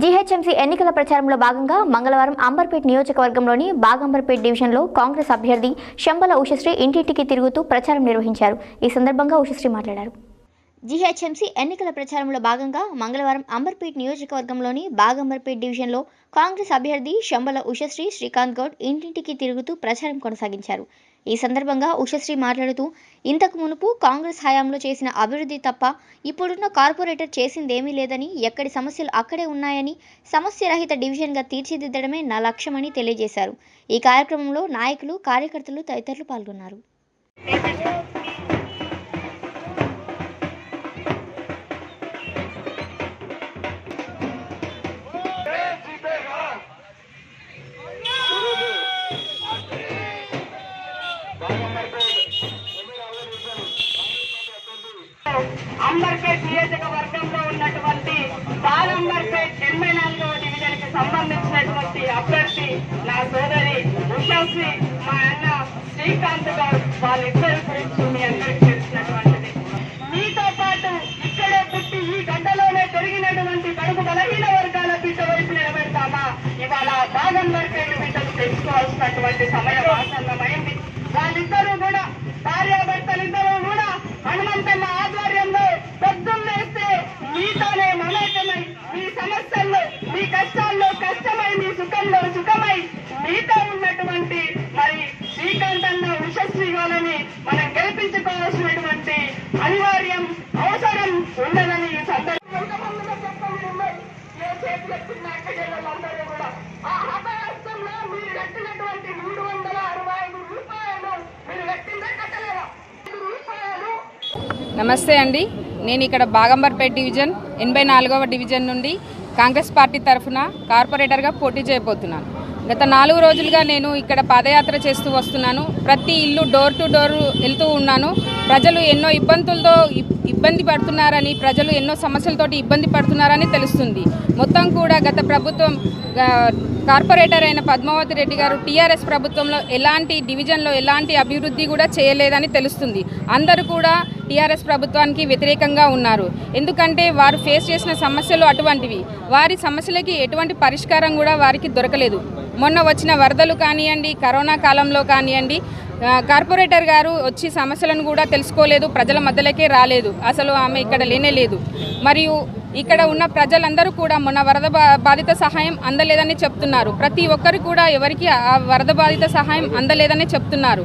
GHMC ఎన్నికల ప్రచారంలో భాగంగా మంగళవారం అంబర్పేట్ నియోజకవర్గంలోని బాగంబర్పేట్ డివిజన్లో కాంగ్రెస్ అభ్యర్థి శంబల ఉషశ్రీ ఇంటింటికి తిరుగుతూ ప్రచారం నిర్వహించారు. ఈ సందర్భంగా ఉషశ్రీ మాట్లాడారు. జీహెచ్ఎంసీ ఎన్నికల ప్రచారంలో భాగంగా మంగళవారం అంబర్పేట్ నియోజకవర్గంలోని బాగంబర్పేట్ డివిజన్లో కాంగ్రెస్ అభ్యర్థి శంబల ఉషశ్రీ శ్రీకాంత్ గౌడ్ ఇంటింటికి తిరుగుతూ ప్రచారం కొనసాగించారు. ఈ సందర్భంగా ఉషశ్రీ మాట్లాడుతూ ఇంతకు మునుపు కాంగ్రెస్ హయాంలో చేసిన అభివృద్ధి తప్ప ఇప్పుడున్న కార్పొరేటర్ చేసిందేమీ లేదని ఎక్కడి సమస్యలు అక్కడే ఉన్నాయని సమస్యరహిత డివిజన్గా తీర్చిదిద్దడమే నా లక్ష్యమని తెలియజేశారు. ఈ కార్యక్రమంలో నాయకులు కార్యకర్తలు తదితరులు పాల్గొన్నారు. అంబర్పేట్ నియోజకవర్గంలో ఉన్నటువంటి బాలంబర్పేట్ ఎనభై నాలుగవ డివిజన్కి సంబంధించినటువంటి అభ్యర్థి నా సోదరి ఉషాశ్రీ మా అన్న శ్రీకాంత్ గౌడ్ వాళ్ళిద్దరి గురించి మీ అందరికీ తెలిసినటువంటిది. మీతో పాటు ఇక్కడే పుట్టి ఈ గడ్డలోనే పెరిగినటువంటి కడుపు బలహీన వర్గాల బిడ్డ వైపు నిలబెడతామా? ఇవాళ బాగంబర్పేట బిడ్డలు తెలుసుకోవాల్సినటువంటి సమయం ఆసన్నమైంది. వాళ్ళిద్దరూ కూడా సమస్యల్లో మీ కష్టాల్లో కష్టమై మీ సుఖంలో సుఖమై మీతో ఉన్నటువంటి మరి శ్రీకాంత్ అన్న ఉషశ్రీ వాళ్ళని మనం గెలిపించుకోవాల్సినటువంటి అనివార్యం అవసరం ఉన్నదని ఈ సందర్భంగా చెప్పండి ఏ చేతులు ఎత్తిన అక్కజల్లందరూ కూడా. ఆ హతహస్తంలో మీరు కట్టినటువంటి మూడు వందల అరవై ఐదు రూపాయలు మీరు కట్టిందే కట్టలేదా? ఐదు రూపాయలు. నమస్తే అండి. నేను ఇక్కడ బాగంబర్పేట్ డివిజన్ ఎనభై నాలుగవ డివిజన్ నుండి కాంగ్రెస్ పార్టీ తరఫున కార్పొరేటర్గా పోటీ చేయబోతున్నాను. గత నాలుగు రోజులుగా నేను ఇక్కడ పాదయాత్ర చేస్తూ వస్తున్నాను. ప్రతి ఇల్లు డోర్ టు డోర్ వెళ్తూ ఉన్నాను. ప్రజలు ఎన్నో ఇబ్బందులతో ఇబ్బంది పడుతున్నారని ప్రజలు ఎన్నో సమస్యలతోటి ఇబ్బంది పడుతున్నారని తెలుస్తుంది. మొత్తం కూడా గత ప్రభుత్వం కార్పొరేటర్ అయిన పద్మావతి రెడ్డి గారు టీఆర్ఎస్ ప్రభుత్వంలో ఎలాంటి డివిజన్లో ఎలాంటి అభివృద్ధి కూడా చేయలేదని తెలుస్తుంది. అందరూ కూడా టీఆర్ఎస్ ప్రభుత్వానికి వ్యతిరేకంగా ఉన్నారు. ఎందుకంటే వారు ఫేస్ చేసిన సమస్యలు అటువంటివి. వారి సమస్యలకి ఎటువంటి పరిష్కారం కూడా వారికి దొరకలేదు. మొన్న వచ్చిన వరదలు కానివ్వండి కరోనా కాలంలో కానివ్వండి కార్పొరేటర్ గారు వచ్చి సమస్యలను కూడా తెలుసుకోలేదు ప్రజల మధ్యలోకే రాలేదు. అసలు ఆమె ఇక్కడ లేనే లేదు. మరియు ఇక్కడ ఉన్న ప్రజలందరూ కూడా మొన్న వరద బా- బాధిత సహాయం అందలేదని చెప్తున్నారు. ప్రతి ఒక్కరు కూడా ఎవరికి ఆ వరద బాధిత సహాయం అందలేదని చెప్తున్నారు.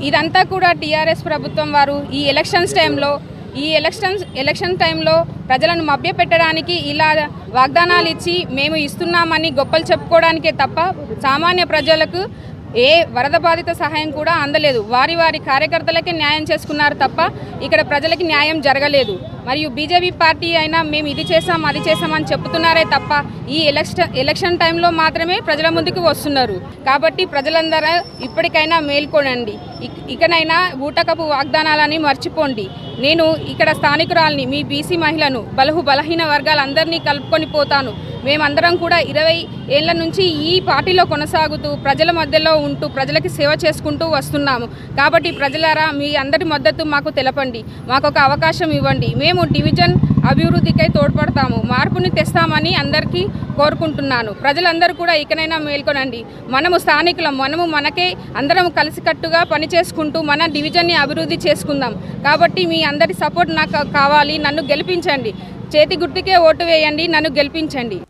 ఇదంతా కూడా టీఆర్ఎస్ ప్రభుత్వం వారు ఈ ఎలక్షన్స్ టైంలో ఈ ఎలక్షన్స్ ఎలక్షన్ టైంలో ప్రజలను మభ్యపెట్టడానికి ఇలా వాగ్దానాలు ఇచ్చి మేము ఇస్తున్నామని గొప్పలు చెప్పుకోవడానికే తప్ప సామాన్య ప్రజలకు ఏ వరద బాధిత సహాయం కూడా అందలేదు. వారి వారి కార్యకర్తలకే న్యాయం చేసుకున్నారు తప్ప ఇక్కడ ప్రజలకి న్యాయం జరగలేదు. మరియు బీజేపీ పార్టీ అయినా మేము ఇది చేసాం అది చేసాం అని చెప్తున్నారే తప్ప ఈ ఎలక్షన్ ఎలక్షన్ టైంలో మాత్రమే ప్రజల ముందుకు వస్తున్నారు. కాబట్టి ప్రజలందరూ ఇప్పటికైనా మేల్కొనండి. ఇకనైనా ఊటకపు వాగ్దానాలని మర్చిపోండి. నేను ఇక్కడ స్థానికురాల్ని మీ బీసీ మహిళను బలహు బలహీన వర్గాలందరినీ కలుపుకొని పోతాను. మేమందరం కూడా ఇరవై ఏళ్ళ నుంచి ఈ పార్టీలో కొనసాగుతూ ప్రజల మధ్యలో ఉంటూ ప్రజలకి సేవ చేసుకుంటూ వస్తున్నాము. కాబట్టి ప్రజలారా మీ అందరి మద్దతు మాకు తెలపండి. మాకు ఒక అవకాశం ఇవ్వండి. మేము డివిజన్ అభివృద్ధికై తోడ్పడతాము. మార్పుని తెస్తామని అందరికీ కోరుకుంటున్నాను. ప్రజలందరూ కూడా ఇకనైనా మేల్కొనండి. మనము స్థానికులం. మనము మనకే అందరం కలిసికట్టుగా పని చేసుకుంటూ మన డివిజన్ని అభివృద్ధి చేసుకుందాం. కాబట్టి మీ అందరి సపోర్ట్ నాకు కావాలి. నన్ను గెలిపించండి. చేతి గుర్తుకే ఓటు వేయండి. నన్ను గెలిపించండి.